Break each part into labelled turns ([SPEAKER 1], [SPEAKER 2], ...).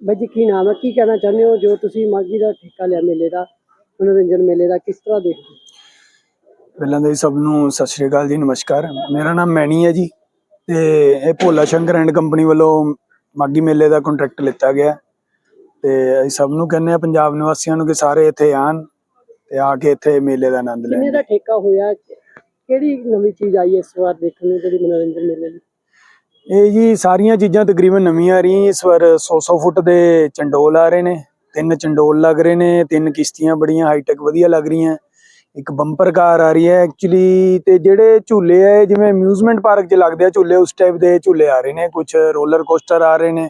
[SPEAKER 1] ਬਾਈ ਜੀ ਕੀ ਨਾਮ ਹੈ? ਕੀ ਕਹਿਣਾ ਚਾਹੁੰਦੇ ਹੋ? ਜੋ ਤੁਸੀਂ ਮਾਗੀ ਦਾ ਠੇਕਾ ਲਿਆ ਮੇਲੇ ਦਾ ਮਨੋਰੰਜਨ ਮੇਲੇ ਦਾ ਕਿਸ ਤਰ੍ਹਾਂ ਦੇਖਦੇ ਹੋ?
[SPEAKER 2] ਪਹਿਲਾਂ ਤਾਂ ਜੀ ਸਭ ਨੂੰ ਸਤਿ ਸ਼੍ਰੀ ਅਕਾਲ ਜੀ ਨਮਸਕਾਰ। ਮੇਰਾ ਨਾਮ ਮੈਣੀ ਹੈ ਜੀ ਤੇ ਇਹ ਭੋਲਾ ਸ਼ੰਕਰ ਐਂਡ ਕੰਪਨੀ ਵੱਲੋਂ ਮਾਗੀ ਮੇਲੇ ਦਾ ਕੰਟਰੈਕਟ ਲਿੱਤਾ ਗਿਆ। ਹੈ। ਤੇ ਅਸੀਂ ਸਭ ਨੂੰ ਕਹਿੰਦੇ ਆ ਪੰਜਾਬ ਨਿਵਾਸੀਆਂ ਨੂੰ ਕਿ ਸਾਰੇ ਇੱਥੇ ਆਣ ਤੇ ਆ ਕੇ ਇੱਥੇ ਮੇਲੇ ਦਾ ਆਨੰਦ
[SPEAKER 1] ਕਿੰਨੇ
[SPEAKER 2] ਲੈਣ
[SPEAKER 1] ਦਾ ਠੇਕਾ ਹੋਇਆ? ਕਿਹੜੀ ਨਵੀਂ ਚੀਜ਼ ਆਈ ਹੈ ਇਸ ਵਾਰ ਦੇਖਣ ਨੂੰ ਜਿਹੜੀ ਮਨੋਰੰਜਨ ਮੇਲੇ ਦੀ?
[SPEAKER 2] ਇਹ ਜੀ ਸਾਰੀਆਂ ਚੀਜ਼ਾਂ ਤਕਰੀਬਨ ਨਵੀਆਂ ਆ ਰਹੀਆਂ ਇਸ ਵਾਰ 100-100 ਫੁੱਟ ਦੇ ਚੰਡੋਲ ਆ ਰਹੇ ਨੇ। ਤਿੰਨ ਚੰਡੋਲ ਲੱਗ ਰਹੇ ਨੇ ਤਿੰਨ ਕਿਸ਼ਤੀਆਂ ਬੜੀਆਂ ਹਾਈਟੈਕ ਵਧੀਆ ਲੱਗ ਰਹੀਆਂ। ਇੱਕ ਬੰਪਰ ਕਾਰ ਆ ਰਹੀ ਹੈ ਐਕਚੁਅਲੀ ਤੇ ਜਿਹੜੇ ਝੂਲੇ ਆ ਜਿਵੇਂ ਅਮਿਊਜ਼ਮੈਂਟ ਪਾਰਕ 'ਚ ਲੱਗਦੇ ਆ ਝੂਲੇ ਉਸ ਟਾਈਪ ਦੇ ਝੂਲੇ ਆ ਰਹੇ ਨੇ। ਕੁਝ ਰੋਲਰ ਕੋਸਟਰ ਆ ਰਹੇ ਨੇ।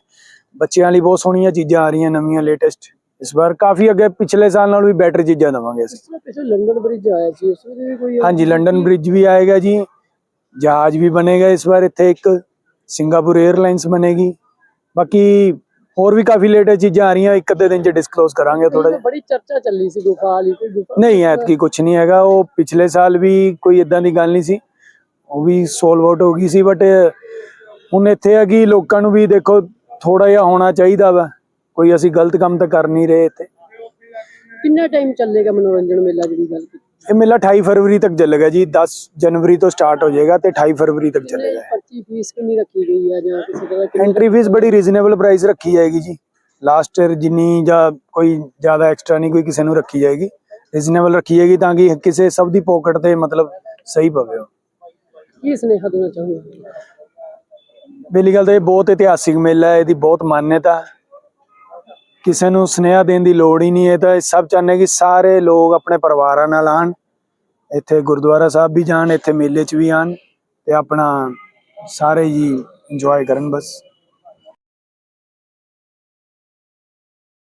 [SPEAKER 2] ਬੱਚਿਆਂ ਲਈ ਬਹੁਤ ਸੋਹਣੀਆਂ ਚੀਜ਼ਾਂ ਆ ਰਹੀਆਂ ਨਵੀਆਂ ਲੇਟੈਸਟ ਇਸ ਵਾਰ ਕਾਫੀ ਅੱਗੇ ਪਿਛਲੇ ਸਾਲ ਨਾਲੋਂ ਵੀ ਬੈਟਰ ਚੀਜ਼ਾਂ ਦਵਾਂਗੇ ਅਸੀਂ।
[SPEAKER 1] ਇਸ ਤਰ੍ਹਾਂ ਪਿੱਛੇ ਲੰਡਨ ਬ੍ਰਿਜ ਆਇਆ ਸੀ ਉਸ ਵੀ ਕੋਈ
[SPEAKER 2] ਹਾਂਜੀ ਲੰਡਨ ਬ੍ਰਿਜ ਵੀ ਆਏਗਾ ਜੀ। ਜਹਾਜ਼ ਵੀ ਬਣੇਗਾ ਇਸ ਵਾਰ ਇੱਥੇ ਇੱਕ। ਸਿੰਗਾਪੁਰ 에ਅਰਲਾਈਨਸ ਬਣੇਗੀ। ਬਾਕੀ ਹੋਰ ਵੀ ਕਾਫੀ ਲੇਟੈਸਟ ਚੀਜ਼ਾਂ ਆ ਰਹੀਆਂ ਇੱਕ ਅੱਧੇ ਦਿਨ ਚ ਡਿਸਕਲੋਜ਼ ਕਰਾਂਗੇ ਥੋੜਾ ਜਿਹਾ।
[SPEAKER 1] ਬੜੀ ਚਰਚਾ ਚੱਲੀ ਸੀ ਗੁਫਾ ਵਾਲੀ ਕੋਈ ਗੁਫਾ?
[SPEAKER 2] ਨਹੀਂ ਐਤਕੀ ਕੁਝ ਨਹੀਂ ਹੈਗਾ। ਉਹ ਪਿਛਲੇ ਸਾਲ ਵੀ ਕੋਈ ਇਦਾਂ ਦੀ ਗੱਲ ਨਹੀਂ ਸੀ। ਉਹ ਵੀ ਸੋਲਵ ਆਊਟ ਹੋ ਗਈ ਸੀ ਬਟ ਹੁਣ ਇੱਥੇ ਹੈ ਕਿ ਲੋਕਾਂ ਨੂੰ ਵੀ ਦੇਖੋ ਥੋੜਾ ਜਿਹਾ ਹੋਣਾ ਚਾਹੀਦਾ ਵਾ। ਕੋਈ ਅਸੀਂ ਗਲਤ ਕੰਮ ਤਾਂ ਕਰ ਨਹੀਂ ਰਹੇ ਇੱਥੇ।
[SPEAKER 1] ਕਿੰਨਾ ਟਾਈਮ ਚੱਲੇਗਾ ਮਨੋਰੰਜਨ ਮੇਲਾ ਜਿਹੜੀ ਗੱਲ ਕੀਤੀ?
[SPEAKER 2] ਇਹ ਮੇਲਾ 28 ਫਰਵਰੀ ਤੱਕ ਚੱਲੇਗਾ ਜੀ 10 ਜਨਵਰੀ ਤੋਂ ਸਟਾਰਟ ਹੋ ਜਾਏਗਾ ਤੇ 28 ਫਰਵਰੀ ਤੱਕ ਚੱਲੇਗਾ
[SPEAKER 1] ਪਰਚੀ ਫੀਸ ਕਿੰਨੀ ਰੱਖੀ ਗਈ ਹੈ ਜਾਂ ਕਿਸੇ ਤਰ੍ਹਾਂ ਕਿੰਨੀ
[SPEAKER 2] ਐਂਟਰੀ ਫੀਸ ਬੜੀ ਰੀਜ਼ਨੇਬਲ ਪ੍ਰਾਈਸ ਰੱਖੀ ਜਾਏਗੀ ਜੀ ਲਾਸਟ ਈਅਰ ਜਿੰਨੀ ਜਾਂ ਕੋਈ ਜ਼ਿਆਦਾ ਐਕਸਟਰਾ ਨਹੀਂ ਕੋਈ ਕਿਸੇ ਨੂੰ ਰੱਖੀ ਜਾਏਗੀ ਰੀਜ਼ਨੇਬਲ ਰੱਖੀ ਜਾਏਗੀ ਤਾਂ ਕਿ ਕਿਸੇ ਸਭ ਦੀ ਪੋਕਟ ਤੇ ਮਤਲਬ ਸਹੀ ਪਵੇ ਉਹ।
[SPEAKER 1] ਕੀ ਸੁਨੇਹਾ ਦੇਣਾ ਚਾਹੁੰਦੇ
[SPEAKER 2] ਪਹਿਲੀ ਗੱਲ ਤਾਂ ਇਹ ਬਹੁਤ ਇਤਿਹਾਸਿਕ ਮੇਲਾ ਹੈ ਇਹਦੀ ਬਹੁਤ ਮਾਨਤਾ ਹੈ। ਕਿਸੇ ਨੂੰ ਸੁਨੇਹਾ ਦੇਣ ਦੀ ਲੋੜ ਹੀ ਨਹੀਂ ਹੈ ਤਾਂ ਇਹ ਸਭ ਚਾਹੁੰਦੇ ਕਿ ਸਾਰੇ ਲੋਕ ਆਪਣੇ ਪਰਿਵਾਰਾਂ ਨਾਲ ਆਣ ਇੱਥੇ ਗੁਰਦੁਆਰਾ ਸਾਹਿਬ ਵੀ ਜਾਣ, ਇੱਥੇ ਮੇਲੇ 'ਚ ਵੀ ਆਣ ਤੇ ਆਪਣਾ ਸਾਰੇ ਜੀ ਇੰਜੋਏ ਕਰਨ ਬਸ।